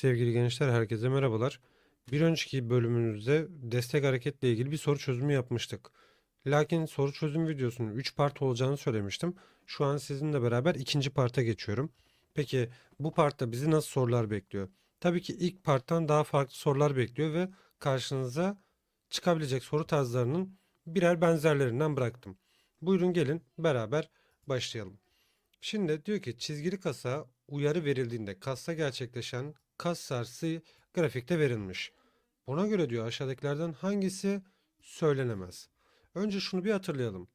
Sevgili gençler, herkese merhabalar. Bir önceki bölümümüzde destek hareketle ilgili bir soru çözümü yapmıştık. Lakin soru çözüm videosunun 3 part olacağını söylemiştim. Şu an sizinle beraber ikinci parta geçiyorum. Peki bu partta bizi nasıl sorular bekliyor? Tabii ki ilk parttan daha farklı sorular bekliyor ve karşınıza çıkabilecek soru tarzlarının birer benzerlerinden bıraktım. Buyurun gelin beraber başlayalım. Şimdi diyor ki çizgili kasa uyarı verildiğinde kasta gerçekleşen kas sarsı grafikte verilmiş. Buna göre diyor aşağıdakilerden hangisi söylenemez. Önce şunu bir hatırlayalım.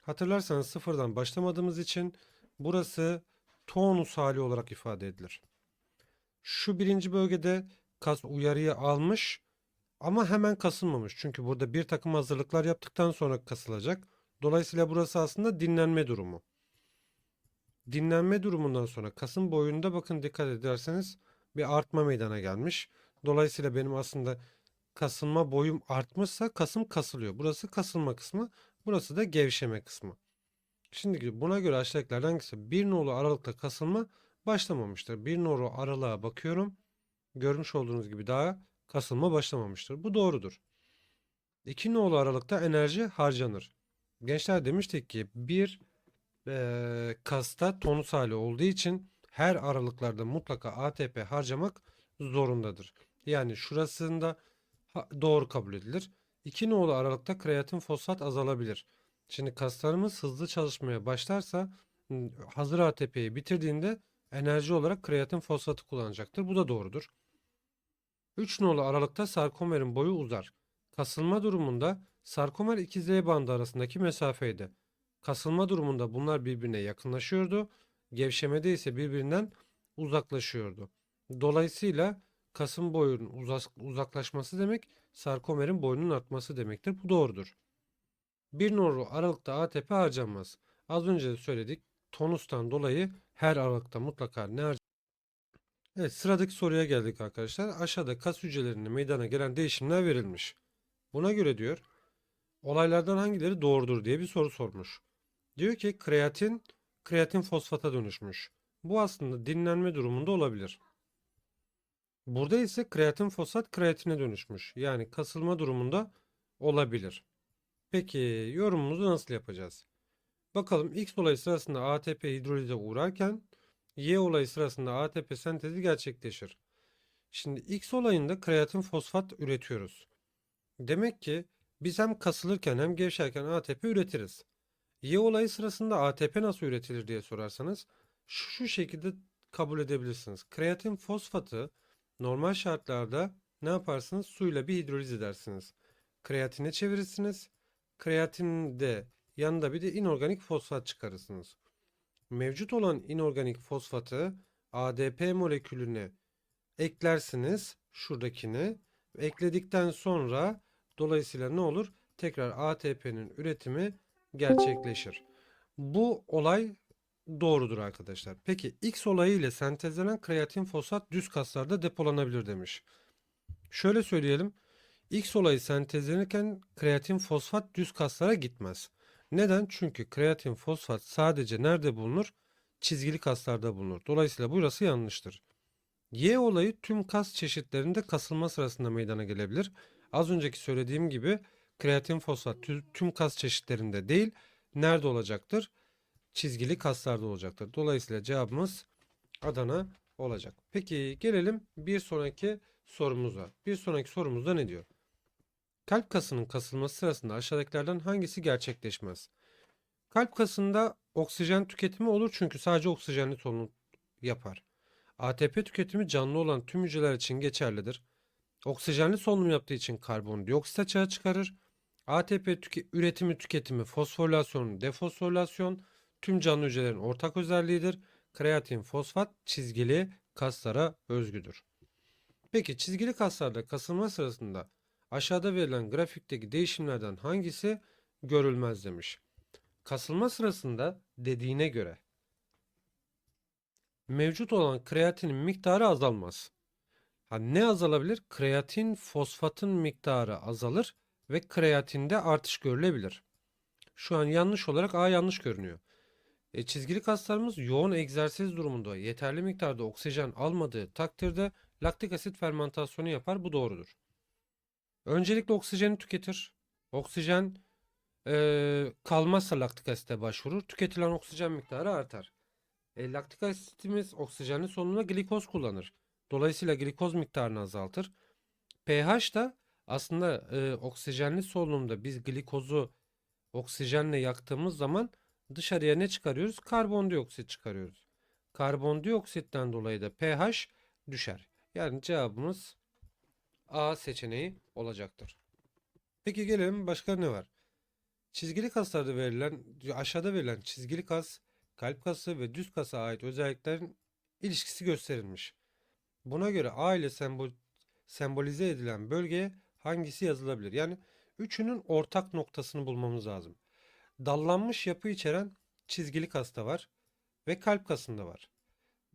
Hatırlarsanız sıfırdan başlamadığımız için burası tonus hali olarak ifade edilir. Şu birinci bölgede kas uyarıyı almış ama hemen kasılmamış. Çünkü burada bir takım hazırlıklar yaptıktan sonra kasılacak. Dolayısıyla burası aslında dinlenme durumu. Dinlenme durumundan sonra kasım boyunda bakın dikkat ederseniz bir artma meydana gelmiş. Dolayısıyla benim aslında kasılma boyum artmışsa kasım kasılıyor. Burası kasılma kısmı, burası da gevşeme kısmı. Şimdi buna göre aşağıdakilerden hangisi? Bir nolu aralıkta kasılma başlamamıştır. Bir nolu aralığa bakıyorum. Görmüş olduğunuz gibi daha kasılma başlamamıştır. Bu doğrudur. İki nolu aralıkta enerji harcanır. Gençler demiştik ki bir eee, kasta tonus hali olduğu için her aralıklarda mutlaka ATP harcamak zorundadır. Yani şurasında doğru kabul edilir. 2 nolu aralıkta kreatin fosfat azalabilir. Şimdi kaslarımız hızlı çalışmaya başlarsa m, hazır ATP'yi bitirdiğinde enerji olarak kreatin fosfatı kullanacaktır. Bu da doğrudur. 3 nolu aralıkta sarkomerin boyu uzar. Kasılma durumunda sarkomer 2Z bandı arasındaki mesafeydi. Kasılma durumunda bunlar birbirine yakınlaşıyordu. Gevşemede ise birbirinden uzaklaşıyordu. Dolayısıyla kasım boyunun uzak- uzaklaşması demek sarkomerin boyunun artması demektir. Bu doğrudur. Bir nolu aralıkta ATP harcanmaz. Az önce de söyledik. Tonustan dolayı her aralıkta mutlaka ne harcanır? Evet sıradaki soruya geldik arkadaşlar. Aşağıda kas hücrelerinde meydana gelen değişimler verilmiş. Buna göre diyor olaylardan hangileri doğrudur diye bir soru sormuş. Diyor ki kreatin kreatin fosfata dönüşmüş. Bu aslında dinlenme durumunda olabilir. Burada ise kreatin fosfat kreatine dönüşmüş. Yani kasılma durumunda olabilir. Peki yorumumuzu nasıl yapacağız? Bakalım X olayı sırasında ATP hidrolize uğrarken Y olayı sırasında ATP sentezi gerçekleşir. Şimdi X olayında kreatin fosfat üretiyoruz. Demek ki biz hem kasılırken hem gevşerken ATP üretiriz. Y olayı sırasında ATP nasıl üretilir diye sorarsanız şu, şu şekilde kabul edebilirsiniz. Kreatin fosfatı normal şartlarda ne yaparsınız? Suyla bir hidroliz edersiniz. Kreatine çevirirsiniz. Kreatinde yanında bir de inorganik fosfat çıkarırsınız. Mevcut olan inorganik fosfatı ADP molekülüne eklersiniz. Şuradakini. Ekledikten sonra dolayısıyla ne olur? Tekrar ATP'nin üretimi gerçekleşir. Bu olay doğrudur arkadaşlar. Peki X olayı ile sentezlenen kreatin fosfat düz kaslarda depolanabilir demiş. Şöyle söyleyelim. X olayı sentezlenirken kreatin fosfat düz kaslara gitmez. Neden? Çünkü kreatin fosfat sadece nerede bulunur? Çizgili kaslarda bulunur. Dolayısıyla burası yanlıştır. Y olayı tüm kas çeşitlerinde kasılma sırasında meydana gelebilir. Az önceki söylediğim gibi kreatin fosfat tü- tüm kas çeşitlerinde değil, nerede olacaktır? Çizgili kaslarda olacaktır. Dolayısıyla cevabımız Adana olacak. Peki gelelim bir sonraki sorumuza. Bir sonraki sorumuzda ne diyor? Kalp kasının kasılması sırasında aşağıdakilerden hangisi gerçekleşmez? Kalp kasında oksijen tüketimi olur çünkü sadece oksijenli solunum yapar. ATP tüketimi canlı olan tüm hücreler için geçerlidir. Oksijenli solunum yaptığı için karbondioksit açığa çıkarır. ATP tüke- üretimi tüketimi fosforilasyon, defosforilasyon tüm canlı hücrelerin ortak özelliğidir. Kreatin fosfat çizgili kaslara özgüdür. Peki çizgili kaslarda kasılma sırasında aşağıda verilen grafikteki değişimlerden hangisi görülmez demiş. Kasılma sırasında dediğine göre mevcut olan kreatinin miktarı azalmaz. Ha, ne azalabilir? Kreatin fosfatın miktarı azalır ve kreatinde artış görülebilir. Şu an yanlış olarak A yanlış görünüyor. E, çizgili kaslarımız yoğun egzersiz durumunda yeterli miktarda oksijen almadığı takdirde laktik asit fermentasyonu yapar. Bu doğrudur. Öncelikle oksijeni tüketir. Oksijen eee, kalmazsa laktik asite başvurur. Tüketilen oksijen miktarı artar. E, laktik asitimiz oksijenli solunumda glikoz kullanır. Dolayısıyla glikoz miktarını azaltır. pH da aslında e, oksijenli solunumda biz glikozu oksijenle yaktığımız zaman dışarıya ne çıkarıyoruz? Karbondioksit çıkarıyoruz. Karbondioksitten dolayı da pH düşer. Yani cevabımız A seçeneği olacaktır. Peki gelelim başka ne var? Çizgili kaslarda verilen, aşağıda verilen çizgili kas, kalp kası ve düz kasa ait özelliklerin ilişkisi gösterilmiş. Buna göre A ile sembol, sembolize edilen bölgeye hangisi yazılabilir? Yani üçünün ortak noktasını bulmamız lazım. Dallanmış yapı içeren çizgili kasta var ve kalp kasında var.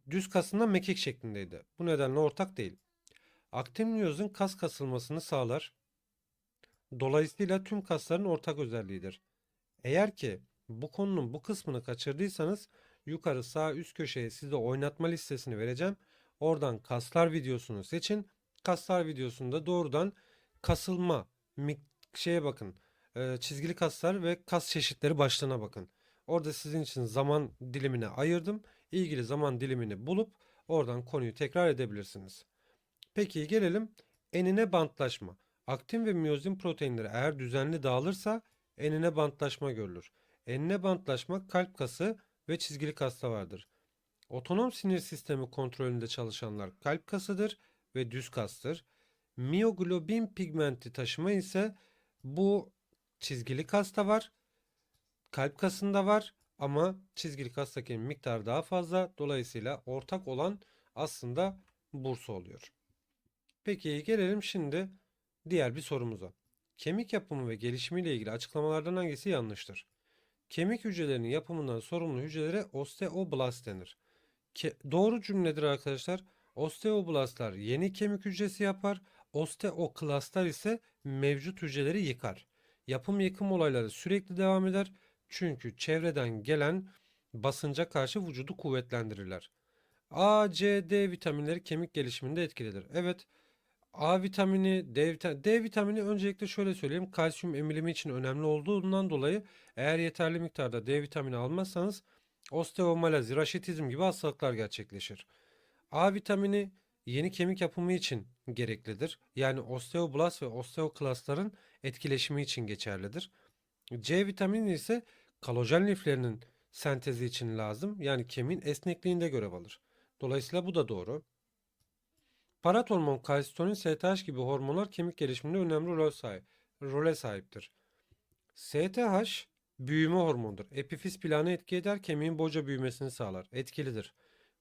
Düz kasında mekik şeklindeydi. Bu nedenle ortak değil. Aktin miyozun kas kasılmasını sağlar. Dolayısıyla tüm kasların ortak özelliğidir. Eğer ki bu konunun bu kısmını kaçırdıysanız yukarı sağ üst köşeye size oynatma listesini vereceğim. Oradan kaslar videosunu seçin. Kaslar videosunda doğrudan kasılma şeye bakın. e, çizgili kaslar ve kas çeşitleri başlığına bakın. Orada sizin için zaman dilimini ayırdım. İlgili zaman dilimini bulup oradan konuyu tekrar edebilirsiniz. Peki gelelim enine bantlaşma. Aktin ve miyozin proteinleri eğer düzenli dağılırsa enine bantlaşma görülür. Enine bantlaşma kalp kası ve çizgili kasta vardır. Otonom sinir sistemi kontrolünde çalışanlar kalp kasıdır ve düz kastır. Miyoglobin pigmenti taşıma ise bu çizgili kasta var, kalp kasında var ama çizgili kastaki miktar daha fazla. Dolayısıyla ortak olan aslında bursa oluyor. Peki gelelim şimdi diğer bir sorumuza. Kemik yapımı ve gelişimiyle ilgili açıklamalardan hangisi yanlıştır? Kemik hücrelerinin yapımından sorumlu hücrelere osteoblast denir. Ke- doğru cümledir arkadaşlar. Osteoblastlar yeni kemik hücresi yapar. Osteoklastlar ise mevcut hücreleri yıkar. Yapım yıkım olayları sürekli devam eder. Çünkü çevreden gelen basınca karşı vücudu kuvvetlendirirler. A, C, D vitaminleri kemik gelişiminde etkilidir. Evet, A vitamini, D vitamini, D vitamini öncelikle şöyle söyleyeyim. Kalsiyum emilimi için önemli olduğundan dolayı eğer yeterli miktarda D vitamini almazsanız osteomalazi, raşitizm gibi hastalıklar gerçekleşir. A vitamini yeni kemik yapımı için gereklidir. Yani osteoblast ve osteoklastların etkileşimi için geçerlidir. C vitamini ise kolajen liflerinin sentezi için lazım. Yani kemiğin esnekliğinde görev alır. Dolayısıyla bu da doğru. Parat hormon, kalsitonin, STH gibi hormonlar kemik gelişiminde önemli rol sahip, role sahiptir. STH büyüme hormonudur. Epifiz planı etki eder, kemiğin boca büyümesini sağlar. Etkilidir.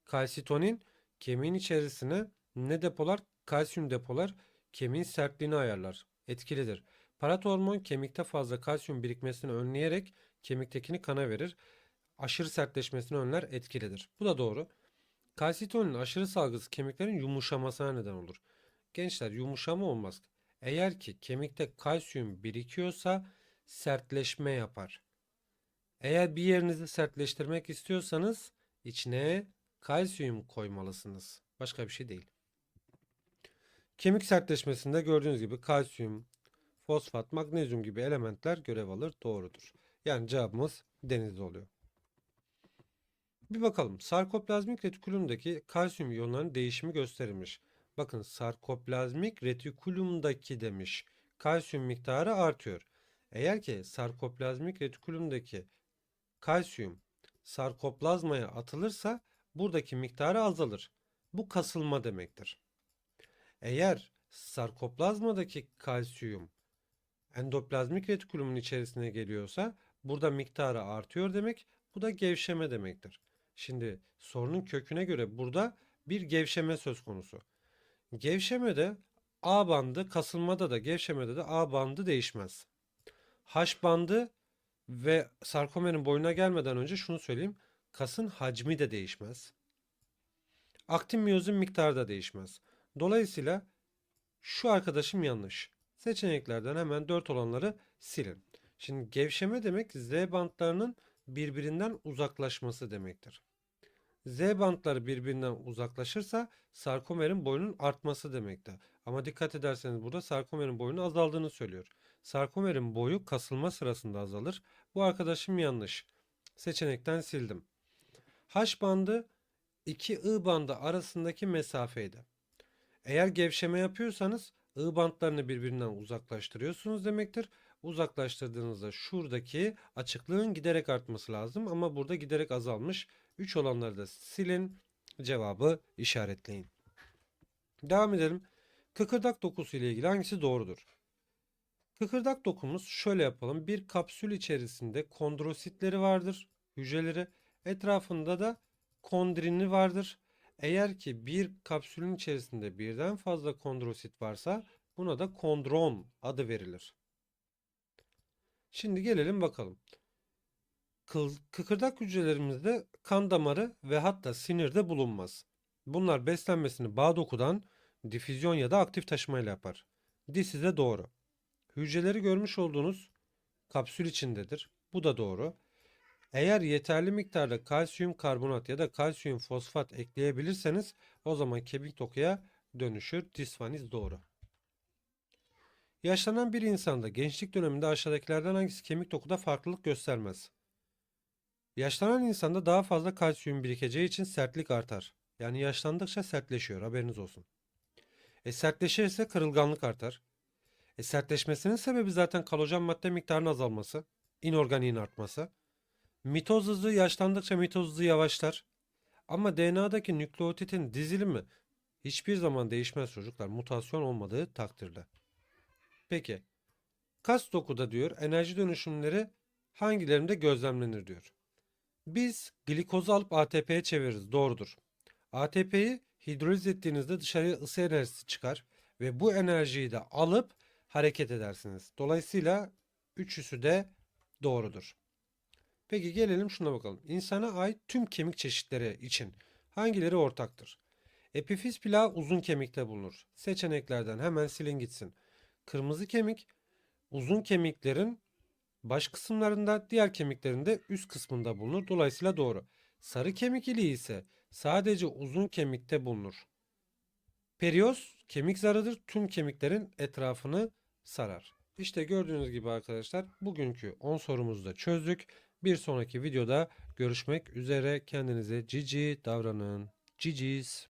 Kalsitonin kemiğin içerisine ne depolar? Kalsiyum depolar, kemiğin sertliğini ayarlar. Etkilidir. Parat hormon kemikte fazla kalsiyum birikmesini önleyerek kemiktekini kana verir. Aşırı sertleşmesini önler, etkilidir. Bu da doğru. Kalsitonin aşırı salgısı kemiklerin yumuşamasına neden olur. Gençler yumuşama olmaz. Eğer ki kemikte kalsiyum birikiyorsa sertleşme yapar. Eğer bir yerinizi sertleştirmek istiyorsanız içine kalsiyum koymalısınız. Başka bir şey değil. Kemik sertleşmesinde gördüğünüz gibi kalsiyum, fosfat, magnezyum gibi elementler görev alır. Doğrudur. Yani cevabımız denizli oluyor. Bir bakalım. Sarkoplazmik retikulumdaki kalsiyum iyonlarının değişimi gösterilmiş. Bakın sarkoplazmik retikulumdaki demiş. Kalsiyum miktarı artıyor. Eğer ki sarkoplazmik retikulumdaki kalsiyum sarkoplazmaya atılırsa buradaki miktarı azalır. Bu kasılma demektir. Eğer sarkoplazmadaki kalsiyum endoplazmik retikulumun içerisine geliyorsa burada miktarı artıyor demek. Bu da gevşeme demektir. Şimdi sorunun köküne göre burada bir gevşeme söz konusu. Gevşemede A bandı, kasılmada da gevşemede de A bandı değişmez. H bandı ve sarkomerin boyuna gelmeden önce şunu söyleyeyim. Kasın hacmi de değişmez. Aktin miyozin miktarı da değişmez. Dolayısıyla şu arkadaşım yanlış. Seçeneklerden hemen 4 olanları silin. Şimdi gevşeme demek Z bantlarının birbirinden uzaklaşması demektir. Z bantları birbirinden uzaklaşırsa sarkomerin boyunun artması demektir. Ama dikkat ederseniz burada sarkomerin boyunun azaldığını söylüyor. Sarkomerin boyu kasılma sırasında azalır. Bu arkadaşım yanlış. Seçenekten sildim. H bandı 2 I bandı arasındaki mesafeydi. Eğer gevşeme yapıyorsanız I bantlarını birbirinden uzaklaştırıyorsunuz demektir. Uzaklaştırdığınızda şuradaki açıklığın giderek artması lazım ama burada giderek azalmış. 3 olanları da silin. Cevabı işaretleyin. Devam edelim. Kıkırdak dokusu ile ilgili hangisi doğrudur? Kıkırdak dokumuz şöyle yapalım. Bir kapsül içerisinde kondrositleri vardır. Hücreleri. Etrafında da kondrini vardır. Eğer ki bir kapsülün içerisinde birden fazla kondrosit varsa buna da kondron adı verilir. Şimdi gelelim bakalım. Kıl, kıkırdak hücrelerimizde kan damarı ve hatta sinirde bulunmaz. Bunlar beslenmesini bağ dokudan difüzyon ya da aktif taşımayla yapar. Disi de doğru. Hücreleri görmüş olduğunuz kapsül içindedir. Bu da doğru. Eğer yeterli miktarda kalsiyum karbonat ya da kalsiyum fosfat ekleyebilirseniz o zaman kemik dokuya dönüşür. Disfaniz doğru. Yaşlanan bir insanda gençlik döneminde aşağıdakilerden hangisi kemik dokuda farklılık göstermez? Yaşlanan insanda daha fazla kalsiyum birikeceği için sertlik artar. Yani yaşlandıkça sertleşiyor haberiniz olsun. E sertleşirse kırılganlık artar. E sertleşmesinin sebebi zaten kolajen madde miktarının azalması, inorganiğin artması. Mitoz hızı yaşlandıkça mitoz hızı yavaşlar. Ama DNA'daki nükleotitin dizilimi hiçbir zaman değişmez çocuklar mutasyon olmadığı takdirde. Peki kas dokuda diyor enerji dönüşümleri hangilerinde gözlemlenir diyor. Biz glikozu alıp ATP'ye çeviririz doğrudur. ATP'yi hidroliz ettiğinizde dışarıya ısı enerjisi çıkar ve bu enerjiyi de alıp hareket edersiniz. Dolayısıyla üçüsü de doğrudur. Peki gelelim şuna bakalım. İnsana ait tüm kemik çeşitleri için hangileri ortaktır? Epifiz plağı uzun kemikte bulunur. Seçeneklerden hemen silin gitsin. Kırmızı kemik uzun kemiklerin baş kısımlarında, diğer kemiklerin de üst kısmında bulunur. Dolayısıyla doğru. Sarı kemik iliği ise sadece uzun kemikte bulunur. Perioz kemik zarıdır. Tüm kemiklerin etrafını sarar. İşte gördüğünüz gibi arkadaşlar bugünkü 10 sorumuzu da çözdük. Bir sonraki videoda görüşmek üzere. Kendinize cici davranın. Ciciz.